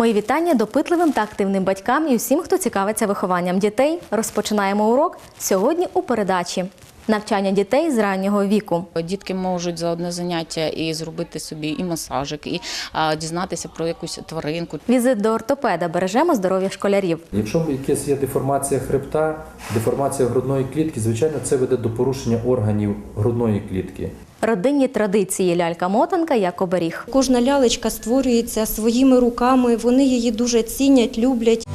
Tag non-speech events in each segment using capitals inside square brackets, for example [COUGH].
Мої вітання допитливим та активним батькам і усім, хто цікавиться вихованням дітей. Розпочинаємо урок сьогодні у передачі. Навчання дітей з раннього віку. Дітки можуть за одне заняття і зробити собі і масажик, і а, дізнатися про якусь тваринку. Візит до ортопеда бережемо здоров'я школярів. Якщо якась є деформація хребта, деформація грудної клітки, звичайно, це веде до порушення органів грудної клітки. Родинні традиції лялька-мотанка як оберіг. Кожна лялечка створюється своїми руками. Вони її дуже цінять, люблять.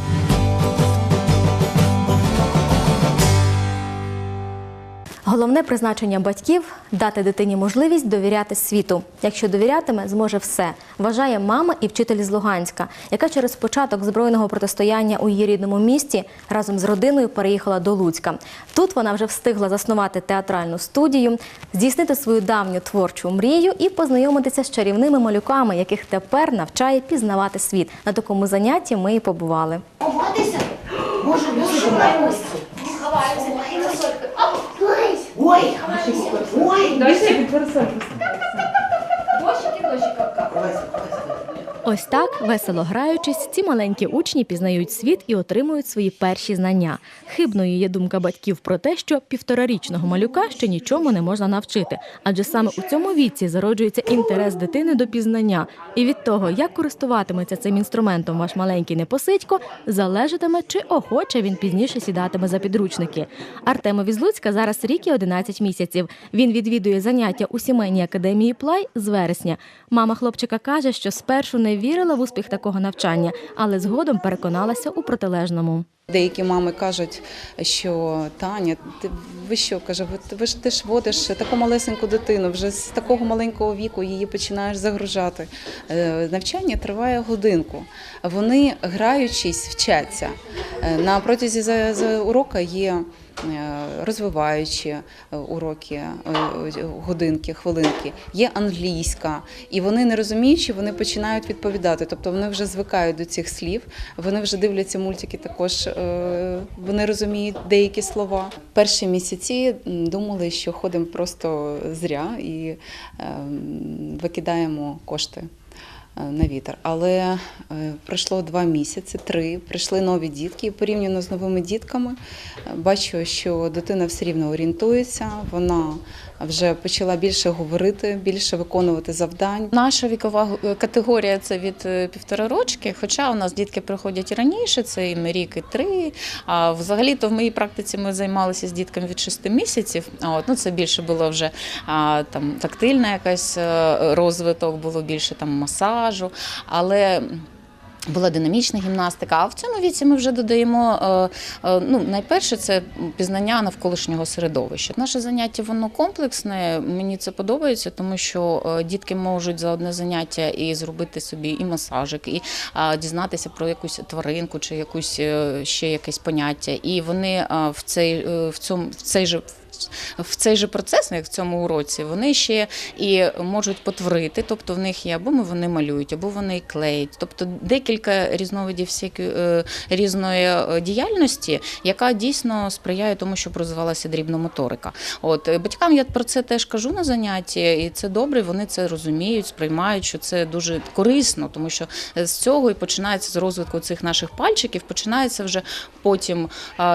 Головне призначення батьків дати дитині можливість довіряти світу. Якщо довірятиме, зможе все. Вважає мама і вчитель з Луганська, яка через початок збройного протистояння у її рідному місті разом з родиною переїхала до Луцька. Тут вона вже встигла заснувати театральну студію, здійснити свою давню творчу мрію і познайомитися з чарівними малюками, яких тепер навчає пізнавати світ. На такому занятті ми і побували. Може, дуже ховаємося. Ховаємося. Ой, и Дощик, дощик, дощик, капка. Ось так, весело граючись, ці маленькі учні пізнають світ і отримують свої перші знання. Хибною є думка батьків про те, що півторарічного малюка ще нічому не можна навчити, адже саме у цьому віці зароджується інтерес дитини до пізнання. І від того, як користуватиметься цим інструментом ваш маленький непосидько, залежатиме, чи охоче він пізніше сідатиме за підручники. Артемові з Луцька зараз рік і 11 місяців. Він відвідує заняття у сімейній академії Плай з вересня. Мама хлопчика каже, що спершу не вірила в успіх такого навчання, але згодом переконалася у протилежному. Деякі мами кажуть, що Таня, ти ви що каже, ви, ж ти ж водиш таку малесеньку дитину, вже з такого маленького віку її починаєш загружати. Е, Навчання триває годинку. Вони граючись вчаться. Е, На протязі за, за урока є. Е, Розвиваючі е, уроки, е, годинки, хвилинки, є англійська, і вони не розуміючи, вони починають відповідати. Тобто вони вже звикають до цих слів, вони вже дивляться мультики. Також вони розуміють деякі слова. Перші місяці думали, що ходимо просто зря і е, викидаємо кошти. Е, На вітер, але е, пройшло два місяці, три прийшли нові дітки. І порівняно з новими дітками е, бачу, що дитина все рівно орієнтується. Вона вже почала більше говорити, більше виконувати завдань. Наша вікова категорія це від е, півтора рочки. Хоча у нас дітки приходять раніше, це і рік, і три. А взагалі, то в моїй практиці ми займалися з дітками від шести місяців. А от ну це більше було вже а, там тактильна якась е, розвиток, було більше там масажу, але. Була динамічна гімнастика, а в цьому віці ми вже додаємо е, е, ну, найперше це пізнання навколишнього середовища. Наше заняття воно комплексне. Мені це подобається, тому що е, дітки можуть за одне заняття і зробити собі і масажик, і дізнатися про якусь тваринку чи якусь ще якесь поняття. І вони в цей в цьому в цей же в цей же процес, як в цьому уроці, вони ще і можуть потворити, тобто в них є або вони малюють, або вони клеють. Тобто декілька різновидів е, різної е, діяльності, яка дійсно сприяє тому, щоб розвивалася дрібна моторика. От е, батькам я про це теж кажу на занятті, і це добре. Вони це розуміють, сприймають, що це дуже корисно, тому що з цього і починається з розвитку цих наших пальчиків. Починається вже потім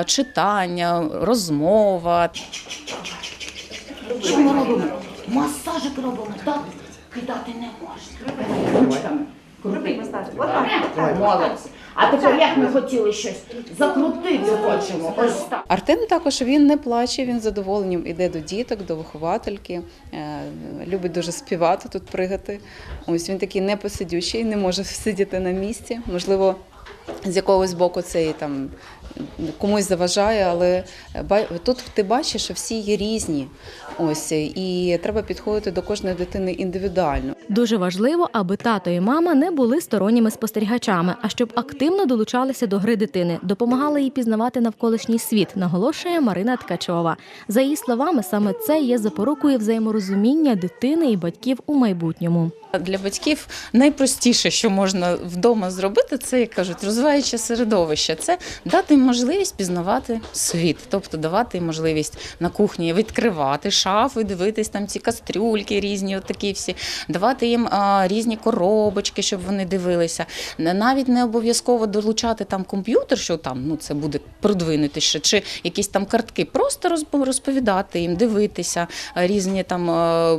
читання, розмова. Що ми робимо? Масажик робимо, так? Кидати не можна. Крутий масажик. Молодець. А тепер як ми хотіли щось закрутити хочемо. Ось так. Артем також він не плаче, він з задоволенням іде до діток, до виховательки, е, любить дуже співати тут пригати. Ось він такий непосидючий, не може сидіти на місці. Можливо, з якогось боку це і там комусь заважає, але тут ти бачиш, що всі є різні. Ось і треба підходити до кожної дитини індивідуально. Дуже важливо, аби тато і мама не були сторонніми спостерігачами, а щоб активно долучалися до гри дитини, допомагали їй пізнавати навколишній світ, наголошує Марина Ткачова. За її словами, саме це є запорукою взаєморозуміння дитини і батьків у майбутньому. Для батьків найпростіше, що можна вдома зробити, це як кажуть, розвиваюче середовище. Це дати їм можливість пізнавати світ, тобто давати їм можливість на кухні відкривати шафи, дивитись там ці кастрюльки різні, от такі всі, давати їм а, різні коробочки, щоб вони дивилися. Навіть не обов'язково долучати там комп'ютер, що там ну це буде продвинутіше, чи якісь там картки. Просто розповідати їм, дивитися різні там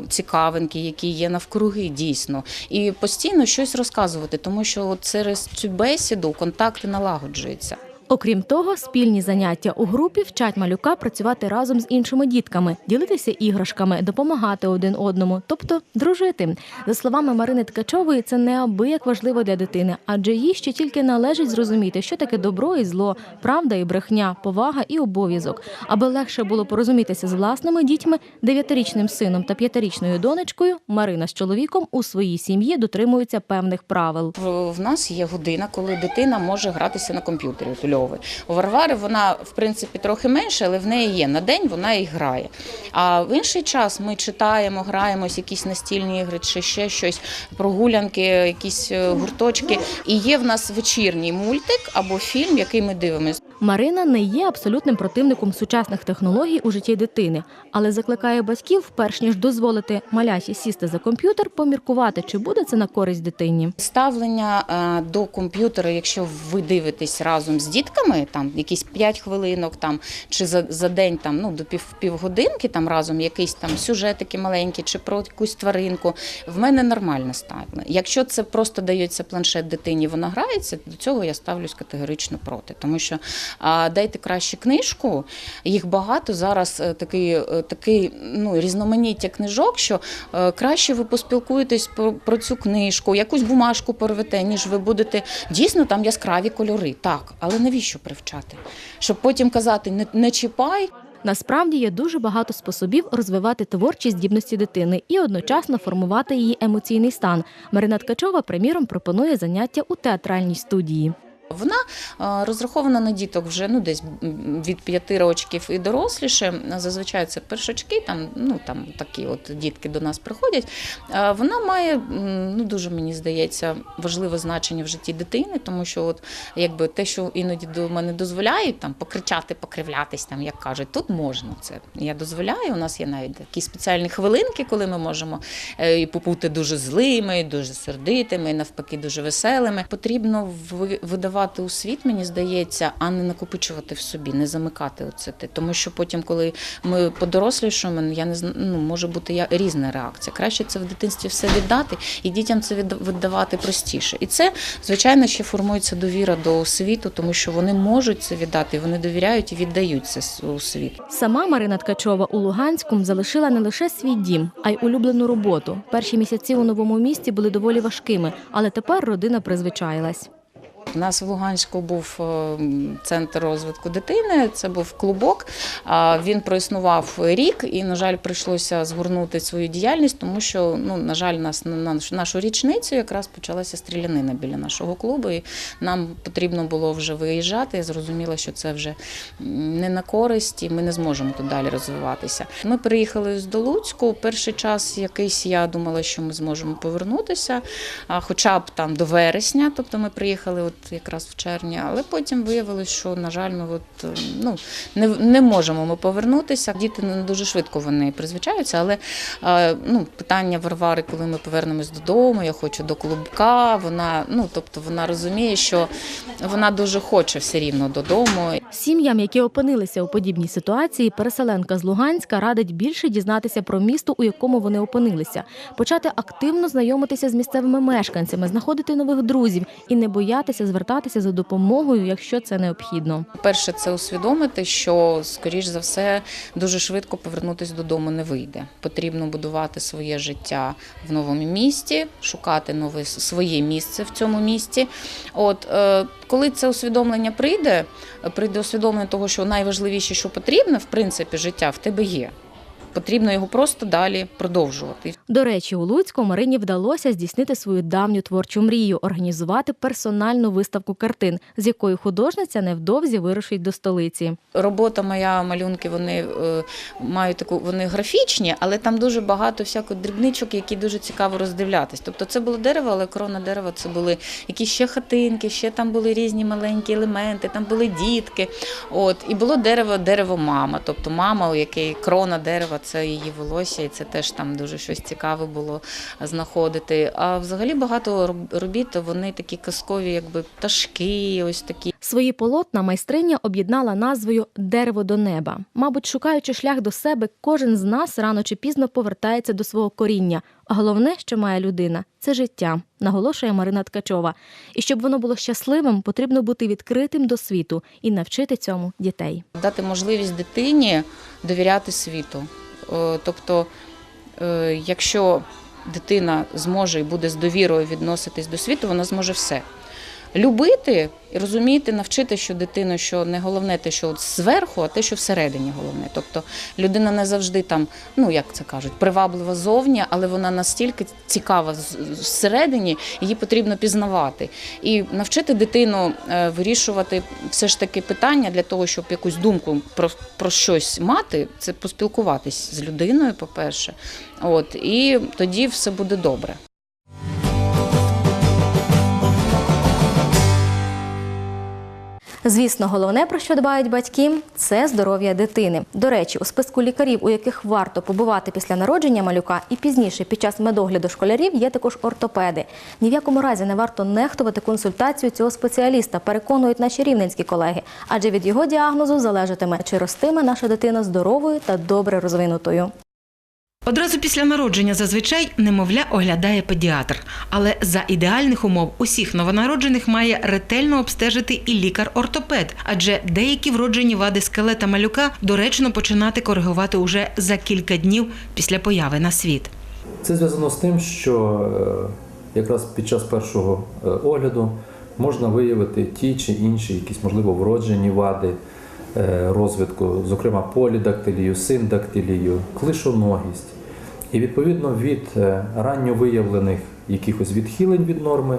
цікавинки, які є навкруги, дійсно, і постійно щось розказувати, тому що через цю бесіду контакти налагоджуються. Окрім того, спільні заняття у групі вчать малюка працювати разом з іншими дітками, ділитися іграшками, допомагати один одному, тобто дружити. За словами Марини Ткачової, це неабияк важливо для дитини, адже їй ще тільки належить зрозуміти, що таке добро і зло, правда і брехня, повага і обов'язок. Аби легше було порозумітися з власними дітьми, дев'ятирічним сином та п'ятирічною донечкою, Марина з чоловіком у своїй сім'ї дотримуються певних правил. В нас є година, коли дитина може гратися на комп'ютері. От у Варвари вона в принципі трохи менше, але в неї є на день вона і грає. А в інший час ми читаємо, граємось, якісь настільні ігри чи ще щось, прогулянки, якісь е, гурточки. І є в нас вечірній мультик або фільм, який ми дивимося. Марина не є абсолютним противником сучасних технологій у житті дитини, але закликає батьків, перш ніж дозволити малясі сісти за комп'ютер, поміркувати, чи буде це на користь дитині. Ставлення е, до комп'ютера, якщо ви дивитесь разом з дітками, там якісь 5 хвилинок, там чи за, за день там ну до пів півгодинки, там разом якісь там сюжетики маленькі, чи про якусь тваринку, в мене нормальне ставлення. Якщо це просто дається планшет дитині, вона грається, до цього я ставлюсь категорично проти, тому що а, дайте краще книжку. Їх багато зараз е, такий, е, такий ну, різноманіття книжок, що е, краще ви поспілкуєтесь про, про цю книжку, якусь бумажку порвете, ніж ви будете дійсно там яскраві кольори. Так, але навіщо привчати? Щоб потім казати не, не чіпай. Насправді є дуже багато способів розвивати творчі здібності дитини і одночасно формувати її емоційний стан. Марина Ткачова, приміром, пропонує заняття у театральній студії. Вона е, розрахована на діток вже ну десь від п'яти років і доросліше. Зазвичай це першачки, там ну там такі от дітки до нас приходять. Е, Вона має ну дуже мені здається важливе значення в житті дитини, тому що от якби те, що іноді до мене дозволяють там покричати, покривлятись, там як кажуть, тут можна це. Я дозволяю. У нас є навіть такі спеціальні хвилинки, коли ми можемо е, і побути дуже злими, дуже сердитими, і навпаки, дуже веселими. Потрібно ви- видавати у світ, мені здається, а не накопичувати в собі, не замикати оце те. Тому що потім, коли ми подорослішаємо, я не зна- ну, може бути я- різна реакція. Краще це в дитинстві все віддати, і дітям це віддавати простіше. І це, звичайно, ще формується довіра до світу, тому що вони можуть це віддати, вони довіряють і віддають це у світ. Сама Марина Ткачова у Луганську залишила не лише свій дім, а й улюблену роботу. Перші місяці у новому місті були доволі важкими, але тепер родина призвичаїлась. У нас в Луганську був е, центр розвитку дитини. Це був клубок. Він проіснував рік, і, на жаль, прийшлося згорнути свою діяльність, тому що, ну, на жаль, нас на нашу- річницю якраз почалася стрілянина біля нашого клубу. І нам потрібно було вже виїжджати. Я зрозуміла, що це вже не на користь, і ми не зможемо тут далі розвиватися. Ми приїхали до Луцьку. Перший час якийсь я думала, що ми зможемо повернутися, хоча б там до вересня. Тобто ми приїхали от якраз в червні, але потім виявилось, що на жаль, ми от, е, ну, не, не можемо ми повернутися. Діти не дуже швидко вони призвичаються, але е, ну, питання Варвари, коли ми повернемось додому, я хочу до клубка. Вона, ну тобто вона розуміє, що вона дуже хоче все рівно додому. Сім'ям, які опинилися у подібній ситуації, переселенка з Луганська радить більше дізнатися про місто, у якому вони опинилися, почати активно знайомитися з місцевими мешканцями, знаходити нових друзів і не боятися звертатися за допомогою, якщо це необхідно. Перше, це усвідомити, що скоріш за все дуже швидко повернутися додому не вийде. Потрібно будувати своє життя в новому місті, шукати нове своє місце в цьому місті. От е, коли це усвідомлення прийде, прийде усвідомлення того, що найважливіше, що потрібно, в принципі, життя в тебе є. Потрібно його просто далі продовжувати. До речі, у Луцьку Марині вдалося здійснити свою давню творчу мрію організувати персональну виставку картин, з якою художниця невдовзі вирушить до столиці. Робота моя, малюнки, вони е, мають таку, вони графічні, але там дуже багато всяких дрібничок, які дуже цікаво роздивлятись. Тобто це було дерево, але корона дерева це були якісь ще хатинки, ще там були різні маленькі елементи, там були дітки. От і було дерево, дерево мама. Тобто мама, у якій крона дерева, це її волосся, і це теж там дуже щось цікаве було знаходити. А взагалі багато робіт вони такі казкові, якби пташки, ось такі. Свої полотна майстриня об'єднала назвою Дерево до неба. Мабуть, шукаючи шлях до себе, кожен з нас рано чи пізно повертається до свого коріння. А головне, що має людина, це життя, наголошує Марина Ткачова. І щоб воно було щасливим, потрібно бути відкритим до світу і навчити цьому дітей. дати можливість дитині довіряти світу. Е, Тобто, е, якщо дитина зможе і буде з довірою відноситись до світу, вона зможе все. Любити і розуміти, навчити, що дитину, що не головне те, що от зверху, а те, що всередині головне. Тобто людина не завжди там, ну як це кажуть, приваблива зовні, але вона настільки цікава всередині, її потрібно пізнавати. І навчити дитину е, вирішувати все ж таки питання для того, щоб якусь думку про, про щось мати, це поспілкуватись з людиною, по-перше. От, і тоді все буде добре. Звісно, головне, про що дбають батьки, це здоров'я дитини. До речі, у списку лікарів, у яких варто побувати після народження малюка, і пізніше під час медогляду школярів є також ортопеди. Ні в якому разі не варто нехтувати консультацію цього спеціаліста, переконують наші рівненські колеги, адже від його діагнозу залежатиме, чи ростиме наша дитина здоровою та добре розвинутою. Одразу після народження зазвичай немовля оглядає педіатр, але за ідеальних умов усіх новонароджених має ретельно обстежити і лікар-ортопед, адже деякі вроджені вади скелета малюка доречно починати коригувати уже за кілька днів після появи на світ. Це зв'язано з тим, що е, якраз під час першого е, огляду можна виявити ті чи інші, якісь можливо вроджені вади розвитку, зокрема полідактилію, синдактилію, клишоногість. І відповідно від е, ранньо виявлених якихось відхилень від норми,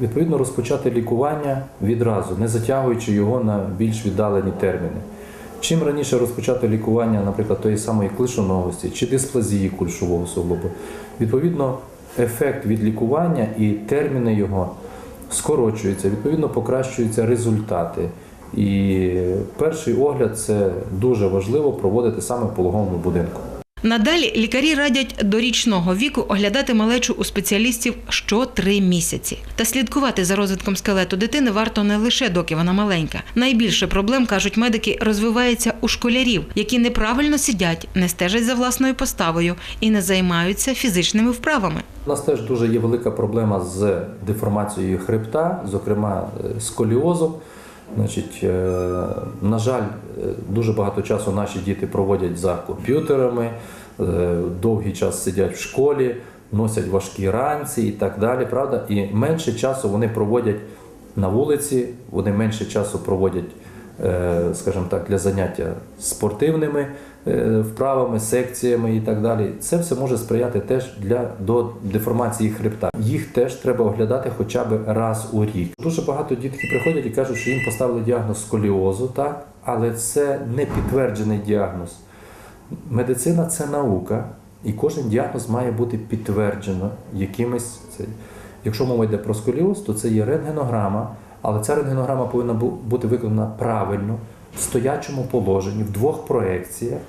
відповідно розпочати лікування відразу, не затягуючи його на більш віддалені терміни. Чим раніше розпочати лікування, наприклад, тої самої клишоногості чи дисплазії кульшового суглобу, відповідно, ефект від лікування і терміни його скорочуються, відповідно, покращуються результати. І перший огляд це дуже важливо проводити саме в пологовому будинку. Надалі лікарі радять до річного віку оглядати малечу у спеціалістів що три місяці. Та слідкувати за розвитком скелету дитини варто не лише доки вона маленька. Найбільше проблем, кажуть медики, розвивається у школярів, які неправильно сидять, не стежать за власною поставою і не займаються фізичними вправами. У нас теж дуже є велика проблема з деформацією хребта, зокрема е, сколіозом. Значить, е, на жаль, е, дуже багато часу наші діти проводять за комп'ютерами, е, довгий час сидять в школі, носять важкі ранці і так далі. Правда? І менше часу вони проводять на вулиці, вони менше часу проводять, скажімо так, для заняття спортивними вправами, секціями і так далі. Це все може сприяти теж для до деформації хребта. Їх теж треба оглядати хоча б раз у рік. Дуже багато дітки приходять і кажуть, що їм поставили діагноз сколіозу, так, але це не підтверджений діагноз. Медицина це наука, і кожен діагноз має бути підтверджено якимось. Якщо мова йде про сколіоз, то це є рентгенограма, але ця рентгенограма повинна бути виконана правильно, в стоячому положенні, в двох проекціях,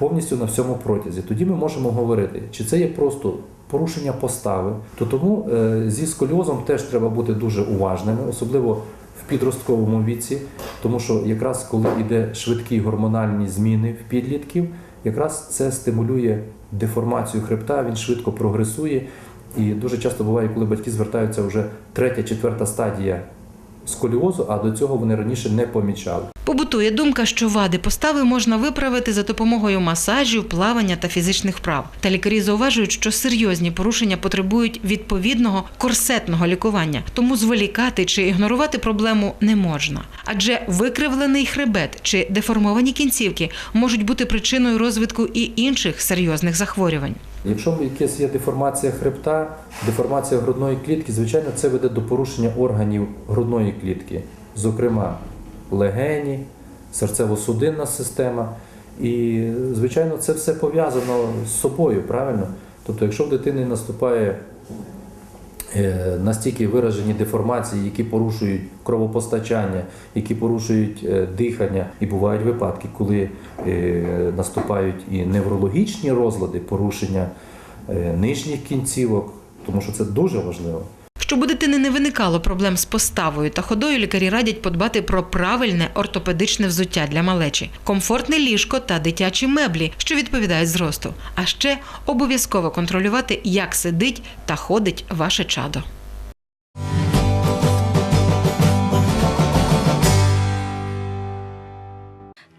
повністю на всьому протязі. Тоді ми можемо говорити, чи це є просто порушення постави. То тому е, зі сколіозом теж треба бути дуже уважними, особливо в підростковому віці, тому що якраз коли йде швидкі гормональні зміни в підлітків, якраз це стимулює деформацію хребта, він швидко прогресує. І дуже часто буває, коли батьки звертаються вже третя, четверта стадія сколіозу, а до цього вони раніше не помічали. Побутує думка, що вади постави можна виправити за допомогою масажів, плавання та фізичних вправ. Та лікарі зауважують, що серйозні порушення потребують відповідного корсетного лікування, тому зволікати чи ігнорувати проблему не можна. Адже викривлений хребет чи деформовані кінцівки можуть бути причиною розвитку і інших серйозних захворювань. Якщо якась є деформація хребта, деформація грудної клітки, звичайно, це веде до порушення органів грудної клітки, зокрема легені, серцево-судинна система. І, звичайно, це все пов'язано з собою, правильно? Тобто, якщо в дитини наступає настільки виражені деформації, які порушують кровопостачання, які порушують е, дихання, і бувають випадки, коли е, наступають і неврологічні розлади, порушення е, нижніх кінцівок, тому що це дуже важливо. Щоб у дитини не виникало проблем з поставою та ходою, лікарі радять подбати про правильне ортопедичне взуття для малечі, комфортне ліжко та дитячі меблі, що відповідають зросту. А ще обов'язково контролювати, як сидить та ходить ваше чадо.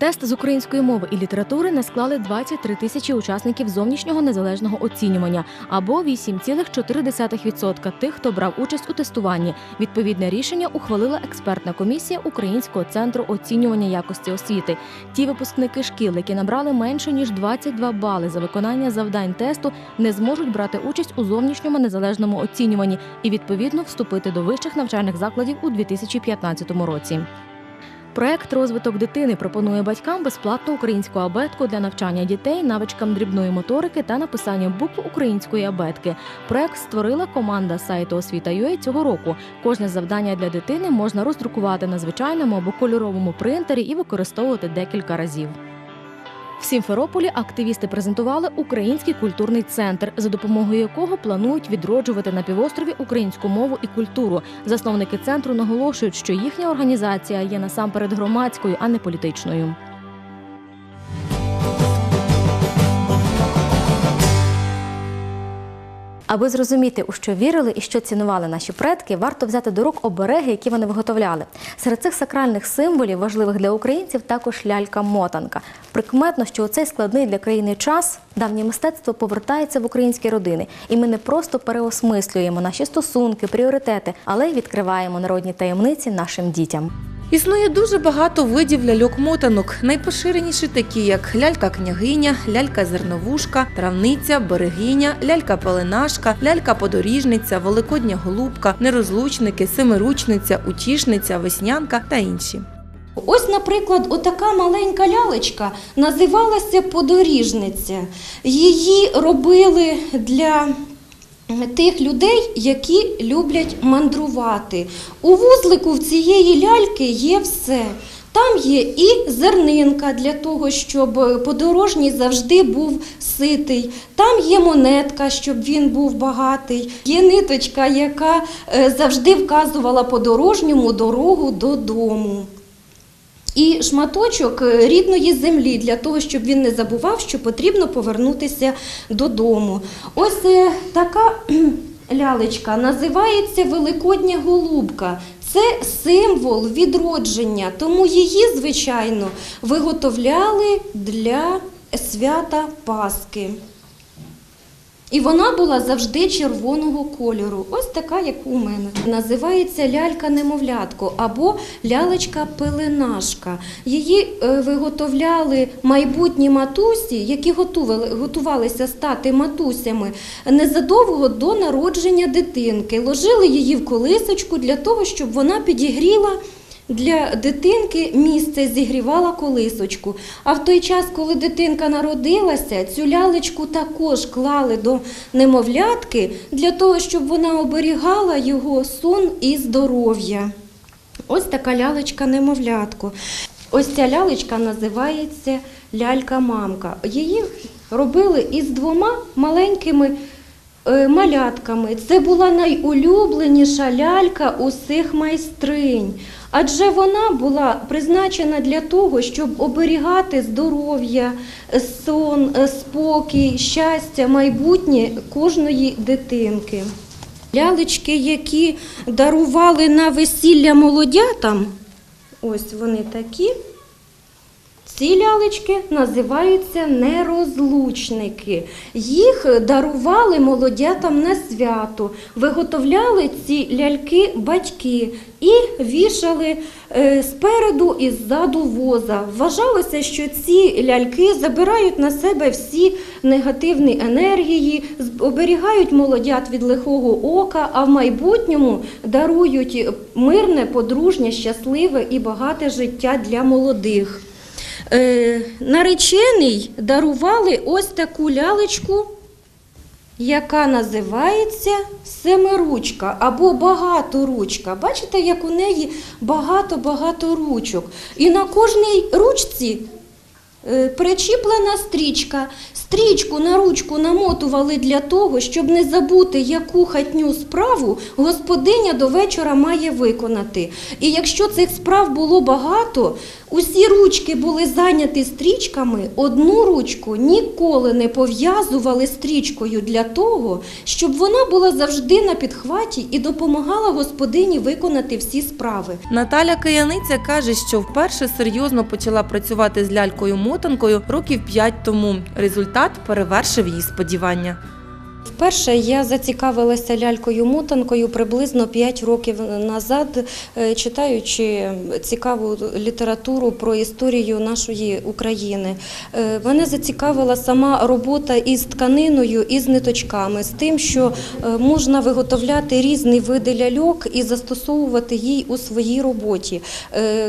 Тест з української мови і літератури не склали 23 тисячі учасників зовнішнього незалежного оцінювання або 8,4% тих, хто брав участь у тестуванні. Відповідне рішення ухвалила експертна комісія Українського центру оцінювання якості освіти. Ті випускники шкіл, які набрали менше ніж 22 бали за виконання завдань тесту, не зможуть брати участь у зовнішньому незалежному оцінюванні і відповідно вступити до вищих навчальних закладів у 2015 році. Проект Розвиток дитини пропонує батькам безплатну українську абетку для навчання дітей, навичкам дрібної моторики та написання букв української абетки. Проект створила команда сайту освіта.ua цього року. Кожне завдання для дитини можна роздрукувати на звичайному або кольоровому принтері і використовувати декілька разів. В Сімферополі активісти презентували український культурний центр, за допомогою якого планують відроджувати на півострові українську мову і культуру. Засновники центру наголошують, що їхня організація є насамперед громадською, а не політичною. Аби зрозуміти, у що вірили і що цінували наші предки, варто взяти до рук обереги, які вони виготовляли. Серед цих сакральних символів, важливих для українців, також лялька-мотанка. Прикметно, що у цей складний для країни час давнє мистецтво повертається в українські родини, і ми не просто переосмислюємо наші стосунки, пріоритети, але й відкриваємо народні таємниці нашим дітям. Існує дуже багато видів ляльок-мотанок. Найпоширеніші такі, як лялька-княгиня, лялька-зерновушка, травниця, берегиня, лялька-пеленашка, лялька-подоріжниця, великодня голубка, нерозлучники, семиручниця, утішниця, веснянка та інші. Ось, наприклад, отака маленька лялечка називалася подоріжниця. Її робили для тих людей, які люблять мандрувати. У вузлику в цієї ляльки є все. Там є і зернинка для того, щоб подорожній завжди був ситий. Там є монетка, щоб він був багатий. Є ниточка, яка е, завжди вказувала подорожньому дорогу додому. І шматочок е, рідної землі для того, щоб він не забував, що потрібно повернутися додому. Ось е, така [CLEARS THROAT] лялечка називається Великодня голубка. Це символ відродження, тому її, звичайно, виготовляли для свята Пасхи. І вона була завжди червоного кольору, ось така, як у мене. Називається лялька-немовлятко або лялечка-пеленашка. Її е, виготовляли майбутні матусі, які готували, готувалися стати матусями незадовго до народження дитинки. Ложили її в колисочку для того, щоб вона підігріла для дитинки місце зігрівала колисочку. А в той час, коли дитинка народилася, цю лялечку також клали до немовлятки для того, щоб вона оберігала його сон і здоров'я. Ось така лялечка-немовлятко. Ось ця лялечка називається лялька-мамка. Її робили із двома маленькими малятками. Це була найулюбленіша лялька усіх майстринь. Адже вона була призначена для того, щоб оберігати здоров'я, сон, е, спокій, щастя, майбутнє кожної дитинки. Лялечки, які дарували на весілля молодятам, ось вони такі. Ці лялечки називаються нерозлучники. Їх дарували молодятам на свято, виготовляли ці ляльки батьки і вішали е, спереду і ззаду воза. Вважалося, що ці ляльки забирають на себе всі негативні енергії, оберігають молодят від лихого ока, а в майбутньому дарують мирне, подружнє, щасливе і багате життя для молодих. Е, наречений дарували ось таку лялечку, яка називається семиручка або багаторучка. Бачите, як у неї багато-багато ручок. І на кожній ручці причіплена стрічка. Стрічку на ручку намотували для того, щоб не забути, яку хатню справу господиня до вечора має виконати. І якщо цих справ було багато, усі ручки були зайняті стрічками, одну ручку ніколи не пов'язували стрічкою для того, щоб вона була завжди на підхваті і допомагала господині виконати всі справи. Наталя Кияниця каже, що вперше серйозно почала працювати з лялькою-мотанкою років 5 тому. Результат перевершив її сподівання. Вперше я зацікавилася лялькою-мотанкою приблизно 5 років назад, е, читаючи цікаву літературу про історію нашої України. Е, Мене зацікавила сама робота із тканиною і з ниточками, з тим, що е, можна виготовляти різні види ляльок і застосовувати їй у своїй роботі.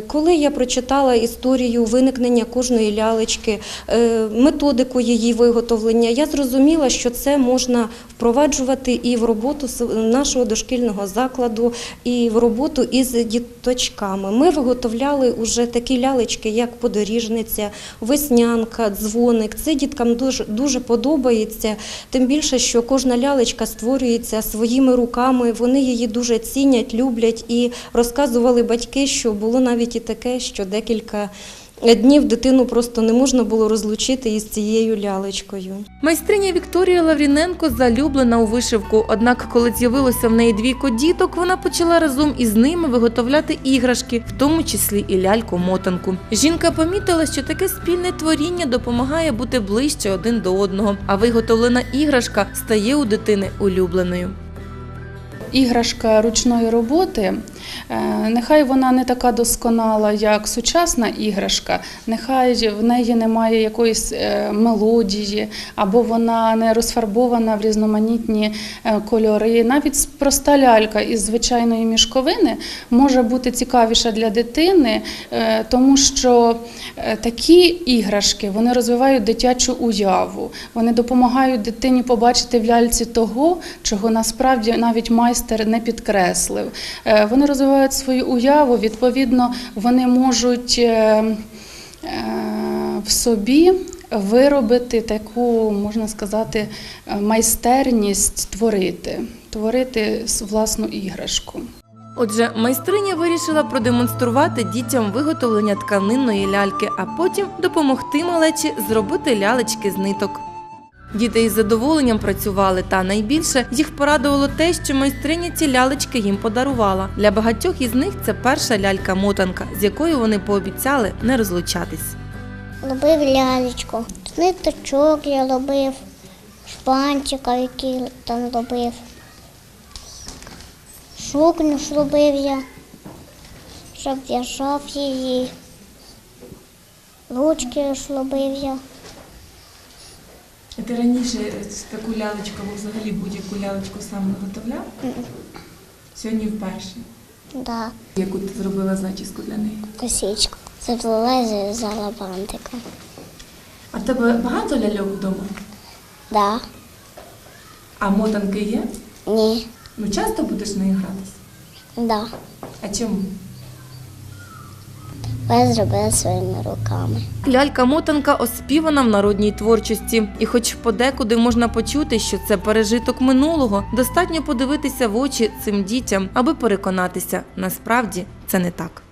Коли я прочитала історію виникнення кожної лялечки, методику її виготовлення, я зрозуміла, що це можна впроваджувати і в роботу нашого дошкільного закладу, і в роботу із діточками. Ми виготовляли вже такі лялечки, як подоріжниця, веснянка, дзвоник. Це діткам дуже, дуже подобається. Тим більше, що кожна лялечка створюється своїми руками. Вони її дуже цінять, люблять і розказували батьки, що було навіть і таке, що декілька днів дитину просто не можна було розлучити із цією лялечкою. Майстриня Вікторія Лавріненко залюблена у вишивку. Однак, коли з'явилося в неї двійко діток, вона почала разом із ними виготовляти іграшки, в тому числі і ляльку-мотанку. Жінка помітила, що таке спільне творіння допомагає бути ближче один до одного, а виготовлена іграшка стає у дитини улюбленою. іграшка ручної роботи, нехай вона не така досконала, як сучасна іграшка, нехай в неї немає якоїсь е, мелодії, або вона не розфарбована в різноманітні е, кольори. Навіть проста лялька із звичайної мішковини може бути цікавіша для дитини, е, тому що е, такі іграшки вони розвивають дитячу уяву, вони допомагають дитині побачити в ляльці того, чого насправді навіть майстер не підкреслив. Е, Вони розвивають свою уяву, відповідно, вони можуть е, е, в собі виробити таку, можна сказати, е, майстерність творити, творити власну іграшку. Отже, майстриня вирішила продемонструвати дітям виготовлення тканинної ляльки, а потім допомогти малечі зробити лялечки з ниток. Діти із задоволенням працювали, та найбільше їх порадувало те, що майстриня ці лялечки їм подарувала. Для багатьох із них це перша лялька-мотанка, з якою вони пообіцяли не розлучатись. Робив лялечку. Ниточок я робив, шпанчика, який там робив. Сукню ж робив я, щоб в'яжав її. Ручки ж я. Ти раніше таку лялечку або взагалі будь-яку лялечку сам виготовляв? Сьогодні вперше. Да, Яку ти зробила зачіску для неї? косичку. Заплела і зав'язала бантиком. А в тебе багато ляльок вдома? Да, А мотанки є? ні, Ну часто будеш нею гратися? да. А чому? Я зробила своїми руками. Лялька-мотанка оспівана в народній творчості, і хоч подекуди можна почути, що це пережиток минулого, достатньо подивитися в очі цим дітям, аби переконатися, насправді це не так.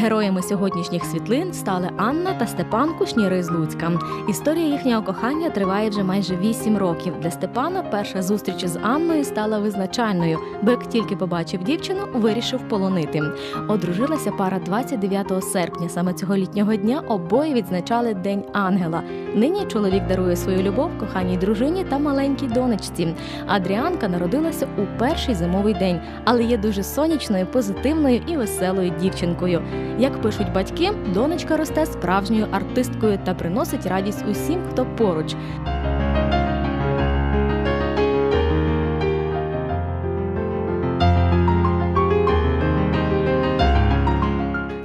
Героями сьогоднішніх світлин стали Анна та Степан Кушніри з Луцька. Історія їхнього кохання триває вже майже вісім років. Для Степана перша зустріч з Анною стала визначальною, бо як тільки побачив дівчину, вирішив полонити. Одружилася пара 29 серпня. Саме цього літнього дня обоє відзначали День ангела. Нині чоловік дарує свою любов коханій дружині та маленькій донечці. Адріанка народилася у перший зимовий день, але є дуже сонячною, позитивною і веселою дівчинкою. Як пишуть батьки, донечка росте справжньою артисткою та приносить радість усім, хто поруч.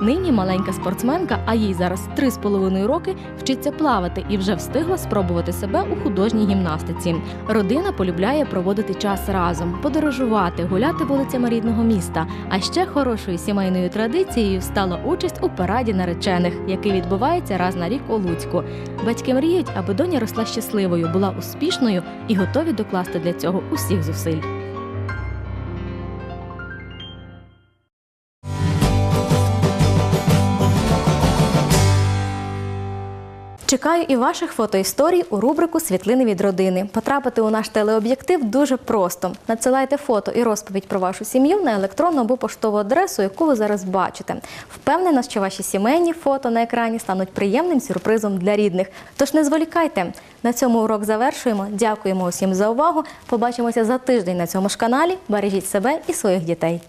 Нині маленька спортсменка, а їй зараз три з половиною роки, вчиться плавати і вже встигла спробувати себе у художній гімнастиці. Родина полюбляє проводити час разом, подорожувати, гуляти вулицями рідного міста. А ще хорошою сімейною традицією стала участь у параді наречених, який відбувається раз на рік у Луцьку. Батьки мріють, аби доня росла щасливою, була успішною і готові докласти для цього усіх зусиль. Чекаю і ваших фотоісторій у рубрику Світлини від родини. Потрапити у наш телеоб'єктив дуже просто. Надсилайте фото і розповідь про вашу сім'ю на електронну або поштову адресу, яку ви зараз бачите. Впевнена, що ваші сімейні фото на екрані стануть приємним сюрпризом для рідних. Тож не зволікайте. На цьому урок завершуємо. Дякуємо усім за увагу. Побачимося за тиждень на цьому ж каналі. Бережіть себе і своїх дітей.